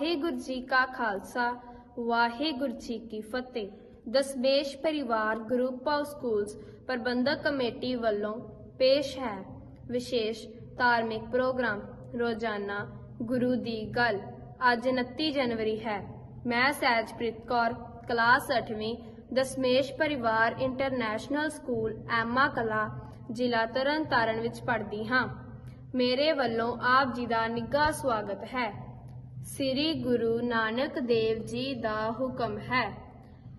ਵਾਹਿਗੁਰੂ ਜੀ ਕਾ ਖਾਲਸਾ, ਵਾਹਿਗੁਰੂ ਜੀ ਕੀ ਫਤਿਹ। Dasmesh Parivar group of schools Parbandhak committee ਵੱਲੋਂ ਪੇਸ਼ ਹੈ ਵਿਸ਼ੇਸ਼ ਧਾਰਮਿਕ ਪ੍ਰੋਗਰਾਮ, ਰੋਜ਼ਾਨਾ ਗੁਰੂ ਦੀ ਗੱਲ। ਅੱਜ 29 ਜਨਵਰੀ ਹੈ। ਮੈਂ ਸਹਿਜਪ੍ਰੀਤ ਕੌਰ, ਕਲਾਸ 8ਵੀਂ Dasmesh Parivar international school, Emma ਕਲਾ, ਜ਼ਿਲ੍ਹਾ ਤਰਨਤਾਰਨ ਵਿੱਚ ਪੜ੍ਹਦੀ ਹਾਂ। ਮੇਰੇ ਵੱਲੋਂ ਆਪ ਜੀ ਦਾ ਨਿੱਘਾ ਸਵਾਗਤ ਹੈ। ਸ੍ਰੀ ਗੁਰੂ ਨਾਨਕ ਦੇਵ ਜੀ ਦਾ ਹੁਕਮ ਹੈ।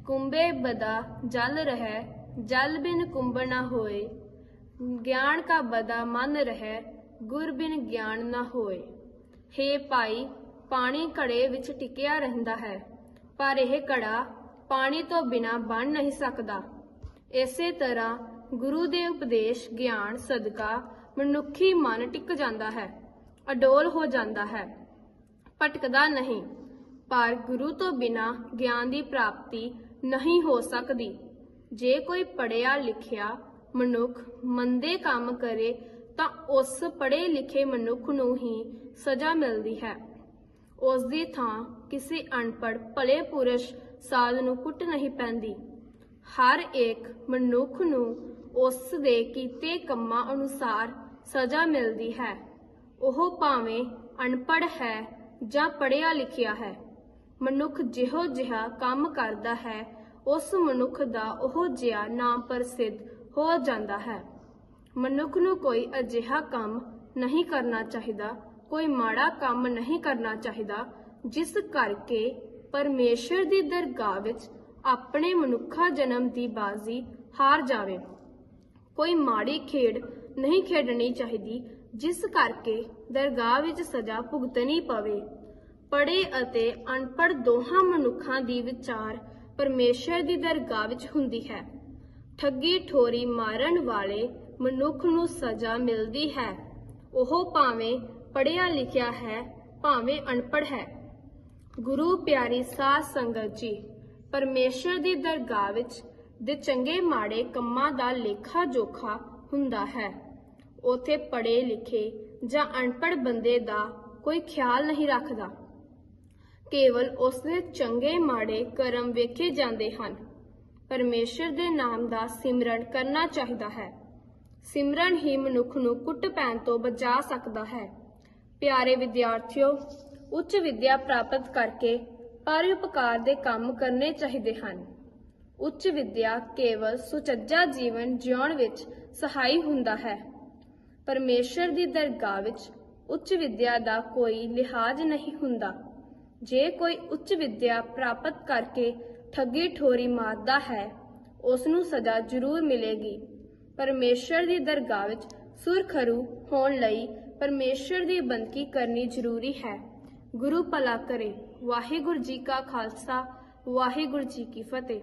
ਕੁੰਬੇ ਬਦਾ ਜਲ ਰਹਿ, ਜਲ ਬਿਨ ਕੁੰਭ ਨਾ ਹੋਏ। ਗਿਆਨ ਕਾ ਬਦਾ ਮਨ ਰਹਿ, ਗੁਰ ਬਿਨ ਗਿਆਨ ਨਾ ਹੋਏ। ਹੇ ਭਾਈ, ਪਾਣੀ ਘੜੇ ਵਿੱਚ ਟਿਕਿਆ ਰਹਿੰਦਾ ਹੈ, ਪਰ ਇਹ ਘੜਾ ਪਾਣੀ ਤੋਂ ਬਿਨਾ ਬਣ ਨਹੀਂ ਸਕਦਾ। ਇਸੇ ਤਰ੍ਹਾਂ ਗੁਰੂ ਦੇ ਉਪਦੇਸ਼, ਗਿਆਨ, ਸਦਕਾ ਮਨੁੱਖੀ ਮਨ ਟਿਕ ਜਾਂਦਾ ਹੈ, ਅਡੋਲ ਹੋ ਜਾਂਦਾ ਹੈ। ਭਟਕਦਾ ਨਹੀਂ। ਪਰ ਗੁਰੂ ਤੋਂ ਬਿਨਾ ਗਿਆਨ ਦੀ ਪ੍ਰਾਪਤੀ ਨਹੀਂ ਹੋ ਸਕਦੀ। ਜੇ ਕੋਈ ਪੜਿਆ ਲਿਖਿਆ ਮਨੁੱਖ ਮੰਦੇ ਕੰਮ ਕਰੇ, ਤਾਂ ਉਸ ਪੜ੍ਹੇ ਲਿਖੇ ਮਨੁੱਖ ਨੂੰ ਹੀ ਸਜ਼ਾ ਮਿਲਦੀ ਹੈ। ਉਸ ਦੀ ਥਾਂ ਕਿਸੇ ਅਨਪੜ੍ਹ ਭਲੇ ਪੁਰਸ਼ ਸਾਧ ਨੂੰ ਕੁੱਟ ਨਹੀਂ ਪੈਂਦੀ। ਹਰ ਇੱਕ ਮਨੁੱਖ ਨੂੰ ਉਸ ਦੇ ਕੀਤੇ ਕੰਮਾਂ ਅਨੁਸਾਰ ਸਜ਼ਾ ਮਿਲਦੀ ਹੈ। ਉਹ ਭਾਵੇਂ ਅਨਪੜ੍ਹ ਹੈ ਜਾਂ ਪੜ੍ਹਿਆ ਲਿਖਿਆ ਹੈ। ਮਨੁੱਖ ਜਿਹੋ ਜਿਹਾ ਕੰਮ ਕਰਦਾ ਹੈ, ਉਸ ਮਨੁੱਖ ਦਾ ਉਹ ਜਿਹਾ ਨਾਮ ਪ੍ਰਸਿੱਧ ਹੋ ਜਾਂਦਾ ਹੈ। ਮਨੁੱਖ ਨੂੰ ਕੋਈ ਅਜਿਹਾ ਕੰਮ ਨਹੀਂ ਕਰਨਾ ਚਾਹੀਦਾ, ਕੋਈ ਮਾੜਾ ਕੰਮ ਨਹੀਂ ਕਰਨਾ ਚਾਹੀਦਾ, ਜਿਸ ਕਰਕੇ ਪਰਮੇਸ਼ਰ ਦੀ ਦਰਗਾਹ ਵਿੱਚ ਆਪਣੇ ਮਨੁੱਖਾ ਜਨਮ ਦੀ ਬਾਜ਼ੀ ਹਾਰ ਜਾਵੇ। ਕੋਈ ਮਾੜੀ ਖੇਡ ਨਹੀਂ ਖੇਡਣੀ ਚਾਹੀਦੀ, ਜਿਸ ਕਰਕੇ ਦਰਗਾਹ ਵਿੱਚ ਸਜ਼ਾ ਭੁਗਤਣੀ ਪਵੇ। ਪੜ੍ਹੇ ਅਤੇ ਅਨਪੜ੍ਹ ਦੋਹਾਂ ਮਨੁੱਖਾਂ ਦੀ ਵਿਚਾਰ ਪਰਮੇਸ਼ਰ ਦੀ ਦਰਗਾਹ ਵਿੱਚ ਹੁੰਦੀ ਹੈ। ਠੱਗੀ ਠੋਰੀ ਮਾਰਨ ਵਾਲੇ ਮਨੁੱਖ ਨੂੰ ਸਜ਼ਾ ਮਿਲਦੀ ਹੈ। ਉਹ ਭਾਵੇਂ ਪੜ੍ਹਿਆ ਲਿਖਿਆ ਹੈ, ਭਾਵੇਂ ਅਨਪੜ੍ਹ ਹੈ। ਗੁਰੂ ਪਿਆਰੀ ਸਾਧ ਸੰਗਤ ਜੀ, ਪਰਮੇਸ਼ਰ ਦੀ ਦਰਗਾਹ ਵਿੱਚ ਦੇ ਚੰਗੇ ਮਾੜੇ ਕੰਮਾਂ ਦਾ ਲੇਖਾ ਜੋਖਾ ਹੁੰਦਾ ਹੈ। ਉਥੇ ਪੜ੍ਹੇ ਲਿਖੇ ਜਾਂ ਅਨਪੜ੍ਹ ਬੰਦੇ ਦਾ ਕੋਈ ਖਿਆਲ ਨਹੀਂ ਰੱਖਦਾ। ਕੇਵਲ ਉਸ ਦੇ ਚੰਗੇ ਮਾੜੇ ਕਰਮ ਵੇਖੇ ਜਾਂਦੇ ਹਨ। ਪਰਮੇਸ਼ਰ ਦੇ ਨਾਮ ਦਾ ਸਿਮਰਨ ਕਰਨਾ ਚਾਹੀਦਾ ਹੈ। ਸਿਮਰਨ ਹੀ ਮਨੁੱਖ ਨੂੰ ਕੁੱਟ ਪੈਣ ਤੋਂ ਬਚਾ ਸਕਦਾ ਹੈ। ਪਿਆਰੇ ਵਿਦਿਆਰਥੀਓ, ਉੱਚ ਵਿੱਦਿਆ ਪ੍ਰਾਪਤ ਕਰਕੇ ਪਰਉਪਕਾਰ ਦੇ ਕੰਮ ਕਰਨੇ ਚਾਹੀਦੇ ਹਨ। ਉੱਚ ਵਿੱਦਿਆ ਕੇਵਲ ਸੁਚੱਜਾ ਜੀਵਨ ਜਿਉਣ ਵਿੱਚ ਸਹਾਈ ਹੁੰਦਾ ਹੈ। ਪਰਮੇਸ਼ਰ ਦੀ ਦਰਗਾਹ ਵਿੱਚ ਉੱਚ ਵਿੱਦਿਆ ਦਾ ਕੋਈ ਲਿਹਾਜ਼ ਨਹੀਂ ਹੁੰਦਾ। ਜੇ ਕੋਈ ਉੱਚ ਵਿੱਦਿਆ ਪ੍ਰਾਪਤ ਕਰਕੇ ਠੱਗੀ ਠੋਰੀ ਮਾਰਦਾ ਹੈ ਉਸ ਨੂੰ ਸਜ਼ਾ ਜ਼ਰੂਰ ਮਿਲੇਗੀ। ਪਰਮੇਸ਼ਰ ਦੀ ਦਰਗਾਹ ਵਿੱਚ ਸੁਰਖਰੂ ਹੋਣ ਲਈ ਪਰਮੇਸ਼ਰ ਦੀ ਬੰਦਗੀ ਕਰਨੀ ਜ਼ਰੂਰੀ ਹੈ। ਗੁਰੂ ਭਲਾ ਕਰੇ। ਵਾਹਿਗੁਰੂ ਜੀ ਕਾ ਖਾਲਸਾ, ਵਾਹਿਗੁਰੂ ਜੀ ਕੀ ਫਤਿਹ।